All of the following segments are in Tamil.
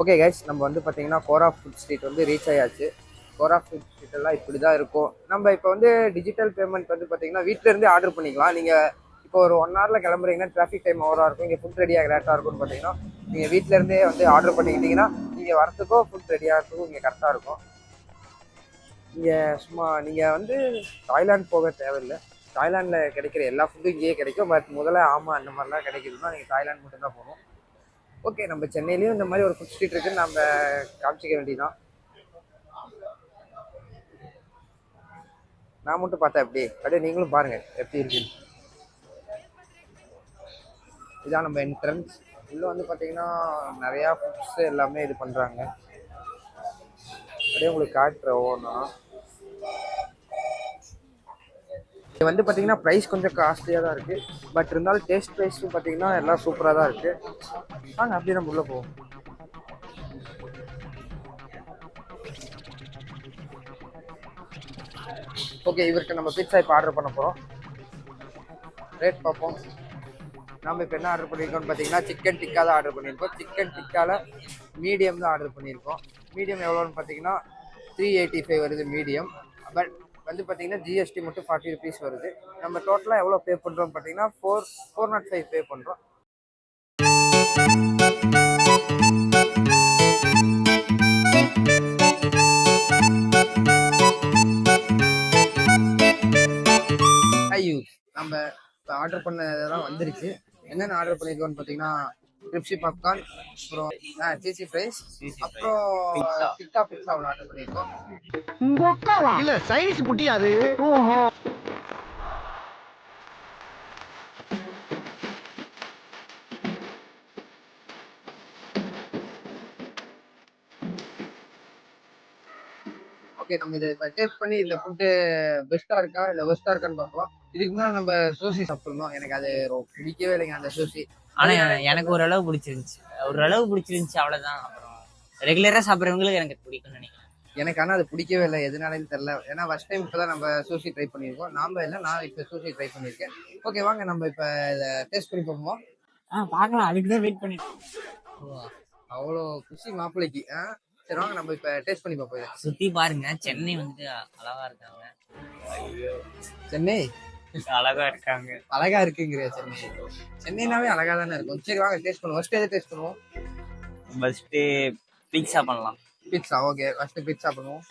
ஓகே கைஸ் நம்ம வந்து பார்த்தீங்கன்னா கோரா ஃபுட் ஸ்ட்ரீட் வந்து ரீச் ஆயாச்சு. கோரா ஃபுட் ஸ்ட்ரீட் எல்லாம் இப்படி தான் இருக்கும். நம்ம இப்போ வந்து டிஜிட்டல் பேமெண்ட் வந்து பார்த்தீங்கன்னா வீட்டிலேருந்தே ஆர்டர் பண்ணிக்கலாம். நீங்கள் இப்போ ஒரு ஒன் ஹவரில் கிளம்புறீங்கன்னா டிராஃபிக் டைம் ஓவராக இருக்கும். இங்கே ஃபுட் ரெடியாக லேட்டாக இருக்கும்னு பார்த்தீங்கன்னா நீங்கள் வீட்டிலேருந்தே வந்து ஆர்டர் பண்ணிக்கிட்டீங்கன்னா நீங்கள் வரத்துக்கோ ஃபுட் ரெடியாக இருக்கும் இங்கே கரெக்டாக இருக்கும். இங்கே சும்மா நீங்கள் வந்து தாய்லாந்து போக தேவையில்லை. தாய்லாண்டில் கிடைக்கிற எல்லா ஃபுட்டும் இங்கேயே கிடைக்கும். பட் முதல்ல ஆமாம் அந்த மாதிரிலாம் கிடைக்குதுன்னா நீங்கள் தாய்லாந்து மட்டும்தான் போகணும். ஓகே நம்ம சென்னையிலையும் இந்த மாதிரி ஒரு ஃபுட் ஸ்ட்ரீட் இருக்குன்னு நம்ம காமிச்சிக்க வேண்டியதான் நான் மட்டும் பார்த்தேன் எப்படி? அப்படியே நீங்களும் பாருங்கள் எப்படி இருக்குன்னு. இதான் நம்ம என்ட்ரன்ஸ் உள்ளே வந்து பார்த்தீங்கன்னா நிறையா ஃபுட்ஸ் எல்லாமே இது பண்ணுறாங்க அப்படியே உங்களுக்கு காட்டுறேன் ஒவ்வொன்றா இது வந்து பார்த்தீங்கன்னா ப்ரைஸ் கொஞ்சம் காஸ்ட்லியாக தான் இருக்குது பட் இருந்தாலும் டேஸ்ட் ப்ரைஸும் பார்த்தீங்கன்னா எல்லாம் சூப்பராக தான் இருக்குது வாங்க அப்படியே நம்ம உள்ளே போவோம். ஓகே இவருக்கு நம்ம பீட்சா இப்போ ஆர்டர் பண்ண போகிறோம் ரேட் பார்ப்போம். நம்ம இப்போ என்ன ஆர்டர் பண்ணியிருக்கோம்னு பார்த்தீங்கன்னா சிக்கன் டிக்கா தான் ஆர்டர் பண்ணியிருக்கோம் சிக்கன் டிக்காவில் மீடியம் தான் ஆர்டர் பண்ணியிருக்கோம் மீடியம் எவ்வளோன்னு பார்த்தீங்கன்னா த்ரீ எயிட்டி ஃபைவ் வருது மீடியம் பட் வந்து பார்த்தீங்கன்னா ஜிஎஸ்டி மட்டும் ஃபார்ட்டி ருபீஸ் வருது. நம்ம டோட்டலாக எவ்வளோ பே பண்ணுறோம்னு பார்த்தீங்கன்னா four four not five pay பண்ணுறோம் ஐயோ நம்ம இப்போ ஆர்டர் பண்ண இதெல்லாம் வந்துருச்சு. என்னென்ன ஆர்டர் பண்ணியிருக்கோம்னு பார்த்தீங்கன்னா கிரிப்ஸி பாப்கார்ன் அப்புறம் சீசி ஃப்ரைஸ் அப்புறம் டிக்கா பிட்ஸா ஒன்று ஆர்டர் பண்ணியிருக்கோம் இல்ல சைனீஸ் புட்டி அது. ஓகே நம்ம இதை டேஸ்ட் பண்ணி இந்த ஃபுட்டு பெஸ்ட்டாக இருக்கா இல்லை ஒஸ்ட்டாக இருக்கான்னு பார்க்கலாம். இதுக்கு முன்னாடி நம்ம சூசி சாப்பிட்ருந்தோம் எனக்கு அது ரொம்ப பிடிக்கவே இல்லைங்க அந்த சூசி ஆனா எனக்கு ஓரளவு பிடிச்சிருந்துச்சு. ஓரளவு பிடிச்சிருந்துச்சு அவ்வளவுதான். அப்புறம் ரெகுலரா சாப்பிட்றவங்களுக்கு எனக்கு பிடிக்கும்னு நினைக்கிறேன். எனக்கு ஆனால் அது பிடிக்கவே இல்லை. எதனாலன்னு தெரில ஏன்னா ஃபர்ஸ்ட் டைம் இப்போ தான் நம்ம சூசி ட்ரை பண்ணியிருக்கோம். நாம இல்லை நான் இப்போ சூசி ட்ரை பண்ணியிருக்கேன். ஓகே வாங்க நம்ம இப்போ இதை டேஸ்ட் பண்ணி பார்ப்போமா. ஆ பார்க்கலாம். அதுக்கு தான் வெயிட் பண்ணிட்டு அவ்வளோ குஷி மாப்பிள்ளைக்கு ஆ சரி வாங்க நம்ம இப்போ டேஸ்ட் பண்ணி பார்ப்போம். சுத்தி பாருங்க. சென்னை வந்துட்டு அழகா இருக்காங்க. சென்னை? அழகா இருக்காங்க. அழகா இருக்குங்கிற சென்னை. சென்னைனாவே அழகா தானே இருக்கும். சரி வாங்க டேஸ்ட் பண்ணுவோம். ஃபர்ஸ்ட் எதை டேஸ்ட் பண்ணுவோம்? ஃபர்ஸ்ட் பீட்சா பண்ணலாம். பீட்சா ஓகே ஃபர்ஸ்ட் பீட்சா பண்ணுவோம்.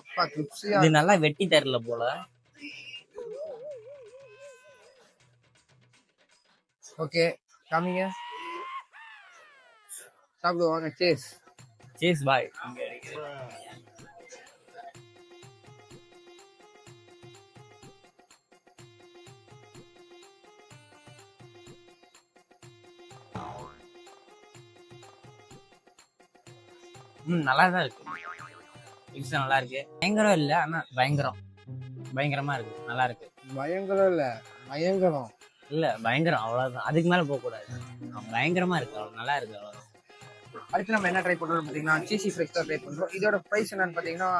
அப்பா கிரிப்ஸியா இது நல்லா வெட்டி தரல போல. ஓகே காமிங்க சாப்பிடுவாங்க சேஸ் சேஸ் பாய் ம் நல்லா தான் இருக்கு. பீட்சா நல்லா இருக்கு பயங்கரம் இல்ல ஆனா பயங்கரம். பயங்கரமா இருக்கு நல்லா இருக்கு பயங்கரம் இல்ல பயங்கரம். இல்ல பயங்கரம் அவ்வளவுதான். அதுக்கு மேல போக கூடாது பயங்கரமா இருக்கு அவ்வளவு நல்லா இருக்கு அவ்வளவுதான். அடுத்து நம்ம என்ன ட்ரை பண்றோம் பாத்தீங்கன்னா சீசி ஃப்ரெஷ் தான் ட்ரை பண்றோம். இதோட பிரைஸ் என்னன்னு பாத்தீங்கன்னா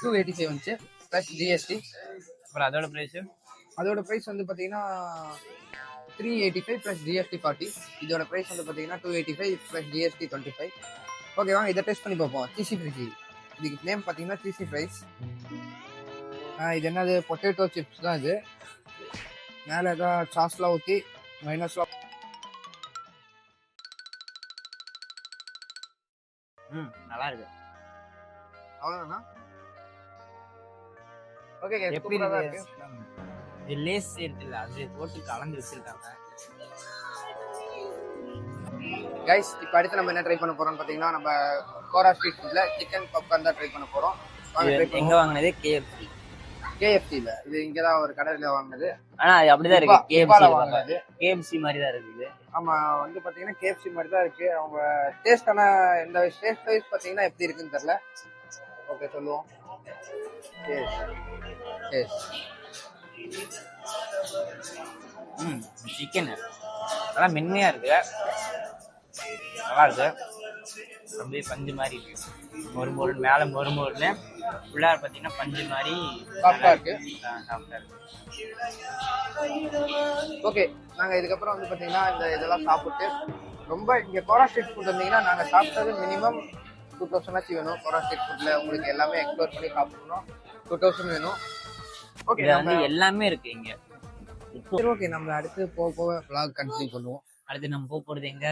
டூ எயிட்டி ஃபைவ் வந்துச்சு ப்ளஸ் ஜிஎஸ்டி அப்புறம் அதோட பிரைஸ் அதோட பிரைஸ் வந்து பாத்தீங்கன்னா three eighty five plus GST forty இதோட பிரைஸ் வந்து பாத்தீங்கன்னா two eighty five plus GST twenty five okay வாங்க இதை டெஸ்ட் பண்ணி பார்ப்போம் சீசி ஃப்ரிட்ஜி இதுக்கு நேம் பார்த்தீங்கன்னா சீசி ஃப்ரைஸ் இது என்னது? பொட்டேட்டோ சிப்ஸ் தான் இது. மேலே ஏதாவது சாஸ்லாம் ஊற்றி மைனஸ்லாம் ம் நல்லா இருக்கு. அவ்வளோதானா ஓகே எப்படி லேஸ் இருக்குல்ல அது போட்டு கலந்து வச்சிருக்காங்க. கைஸ் இப்போ அடுத்து நம்ம என்ன ட்ரை பண்ண போறோம்னு பார்த்தீங்கன்னா நம்ம கோரா ஸ்ட்ரீட் ஃபுட்ல சிக்கன் பாப்கார்ன் தான் ட்ரை பண்ண போறோம். எங்க வாங்கினதே? கேஎஃப்சி கேஎஃப்சியில் இது இங்கே தான் ஒரு கடையில் வாங்கினது. ஆனா அது அப்படிதான் இருக்கு. கேஎஃப்சி வாங்கினது. கேஎஃப்சி மாதிரி தான் இருக்குது ஆமா வந்து பாத்தீங்கன்னா கேஎஃப்சி மாதிரி தான் இருக்கு. அவங்க டேஸ்ட் ஆனா இந்த டேஸ்ட் வைஸ் பாத்தீங்கன்னா எப்படி இருக்குன்னு தெரியல. ஓகே சொல்லுவோம். சிக்கன் நல்லா மென்மையா இருக்கு. நல்லா இருக்கு அப்படியே பஞ்சு மாதிரி இருக்கு. மொறு மொறு மேல மொறு மொறுன்னு உள்ளார பாத்தீங்கன்னா பஞ்சு மாதிரி சாஃப்டா இருக்கு. சாஃப்டா இருக்கு. ஓகே நாங்க இதுக்கப்புறம் வந்து பாத்தீங்கன்னா இந்த இதெல்லாம் சாப்பிட்டு ரொம்ப இங்க கோரா ஸ்ட்ரீட் ஃபுட் வந்தீங்கன்னா நாங்க சாப்பிட்டது மினிமம் டூ தௌசண்ட் ஆச்சு வேணும். கோரா ஸ்ட்ரீட் ஃபுட்ல உங்களுக்கு எல்லாமே எக்ஸ்ப்ளோர் பண்ணி சாப்பிடணும். டூ தௌசண்ட் வேணும். ஓகே வந்து எல்லாமே இருக்கு இங்க. ஓகே நம்ம அடுத்து போக போக vlog கண்டினியூ பண்ணுவோம். அடுத்து நம்ம போக போறது எங்க?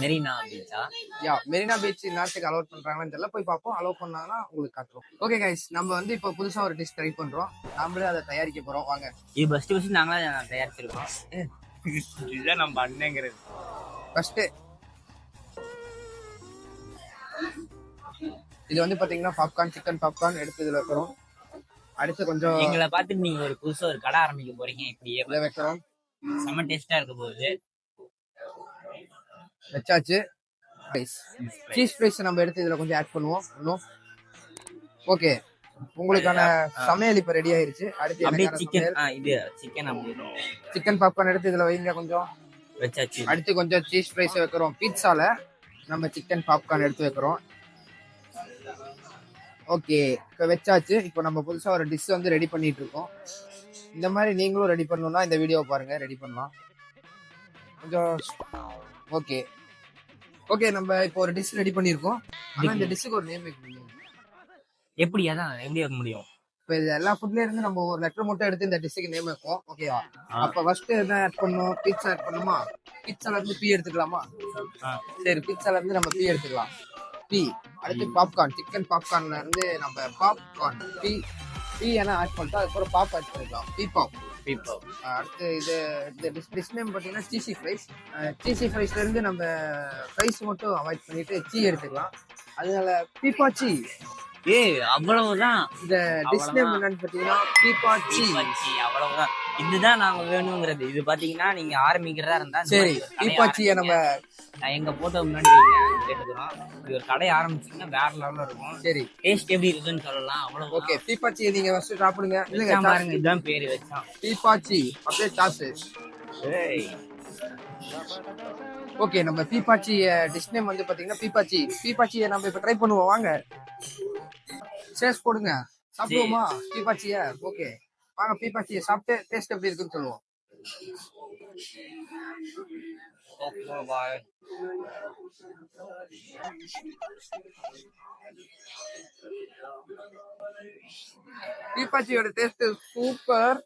மெரினா பீச்சா? யா மெரினா பீச் நேரத்துக்கு அலோட் பண்றாங்களான்னு தெரியல. போய் பார்ப்போம் அலோவ் பண்ணாங்கன்னா உங்களுக்கு காட்டுறோம் ஓகே கைஸ் நம்ம வந்து இப்போ புதுசா ஒரு டிஷ் ட்ரை பண்றோம். நாமளே அதை தயாரிக்க போறோம். வாங்க. இது ஃபர்ஸ்ட் ஃபர்ஸ்ட் நாங்களே தயாரிச்சிருக்கோம். இதுதான் நம்ம அண்ணங்கிறது. ஃபர்ஸ்ட் இது வந்து பாத்தீங்கன்னா பாப்கார்ன் சிக்கன் பாப்கார்ன் எடுத்து இதுல வைக்கிறோம். அடுத்து கொஞ்சம் எங்களை பார்த்துட்டு நீங்க ஒரு புதுசா ஒரு கடை ஆரம்பிக்க போறீங்க இப்படியே இதை வைக்கிறோம். செம்ம டேஸ்டா இருக்க போகுது. வச்சாச்சு. சீஸ் ஃப்ரைஸ் நம்ம எடுத்து இதுல கொஞ்சம் ஆட் பண்ணுவோம். இன்னும். ஓகே உங்களுக்கான சமையல் இப்ப ரெடி ஆயிருச்சு. அடுத்து அப்படியே சிக்கன் இது சிக்கன் சிக்கன் பாப்கார்ன் எடுத்து இதுல வைங்க கொஞ்சம். வச்சாச்சு. அடுத்து கொஞ்சம் சீஸ் ஃப்ரைஸ் வைக்கிறோம். பீட்சால நம்ம சிக்கன் பாப்கார்ன் எடுத்து வைக்கிறோம். ஓகே இப்போ வச்சாச்சு. இப்போ நம்ம புதுசா ஒரு டிஷ் வந்து ரெடி பண்ணிட்டு இருக்கோம் இந்த மாதிரி நீங்களும் ரெடி பண்ணணும்னா இந்த வீடியோவை பாருங்க. ரெடி பண்ணலாம். கொஞ்சம் ஓகே ஓகே நம்ம இப்போ ஒரு டிஷ் ரெடி பண்ணியிருக்கோம் ஆனா இந்த டிஷ்ஷுக்கு ஒரு நேம் வைக்க முடியும் எப்படி? அதான் எப்படி வைக்க முடியும்? இப்போ இது எல்லா ஃபுட்ல இருந்து நம்ம ஒரு லெட்டர் மட்டும் எடுத்து இந்த டிஷ்ஷுக்கு நேம் வைப்போம் ஓகேவா. அப்ப ஃபர்ஸ்ட் என்ன ஆட் பண்ணணும்? பீட்சா ஆட் பண்ணுமா பீட்சால இருந்து பீ எடுத்துக்கலாமா. சரி பீட்சால இருந்து நம்ம பீ எடுத்துக்கலாம். பீ அடுத்து பாப்கார்ன் சிக்கன் பாப்கார்ன்ல இருந்து நம்ம பாப்கார்ன் பீ பீ என்ன ஆட் பண்ணிட்டோம் அதுக்கப்புறம் பாப் ஆட் பண்ணிக்கலாம் பீ பாப் இப்போ அடுத்து இது இந்த டிஷ் டிஷ் நேம் பார்த்தீங்கன்னா சீசி ஃப்ரைஸ் சீசி ஃப்ரைஸ்ல இருந்து நம்ம ஃப்ரைஸ் மட்டும் அவாய்ட் பண்ணிட்டு சீ எடுத்துக்கலாம். அதனால பீப்பா சீ ஏய் அவ்வளவுதான். இந்த டிஷ் நேம் என்னன்னு பார்த்தீங்கன்னா பீப்பா பீப்பாச்சி, அவ்வளவுதான். இதுதான் நாங்க வேணுங்கிறது. இது பாத்தீங்கன்னா நீங்க ஆரம்பிக்கிறதா இருந்தா சரி பீப்பாச்சியை நம்ம எங்க போட்டோ முன்னாடி கேட்டுக்கிறோம். இப்படி ஒரு கடை ஆரம்பிச்சீங்கன்னா வேற லெவல்ல இருக்கும். சரி. டேஸ்ட் எப்படி இருக்குன்னு சொல்லலாம் அவ்வளவு ஓகே பீப்பாச்சியை நீங்க ஃபர்ஸ்ட் சாப்பிடுங்க இல்லைங்க பாருங்க இதுதான் பேரு வச்சான். பீப்பாச்சி அப்படியே சாஸ் ஓகே நம்ம பீப்பாச்சி டிஷ் நேம் வந்து பாத்தீங்கன்னா பீப்பாச்சி பீப்பாச்சியை நம்ம இப்ப ட்ரை பண்ணுவோம் வாங்க. சேஸ் போடுங்க சாப்பிடுவோமா? பீப்பாச்சிய ஓகே வாங்க பீப்பாச்சியை சாப்பிட்டு டேஸ்ட் எப்படி இருக்குன்னு சொல்லுவோம். பீப்பாச்சியோட டேஸ்ட் சூப்பர்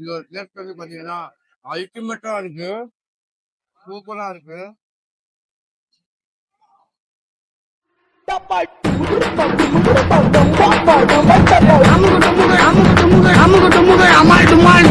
இதோட டேஸ்ட் வந்து பாத்தீங்கன்னா அல்டிமேட்டா இருக்கு. சூப்பரா இருக்கு. আমার তোমার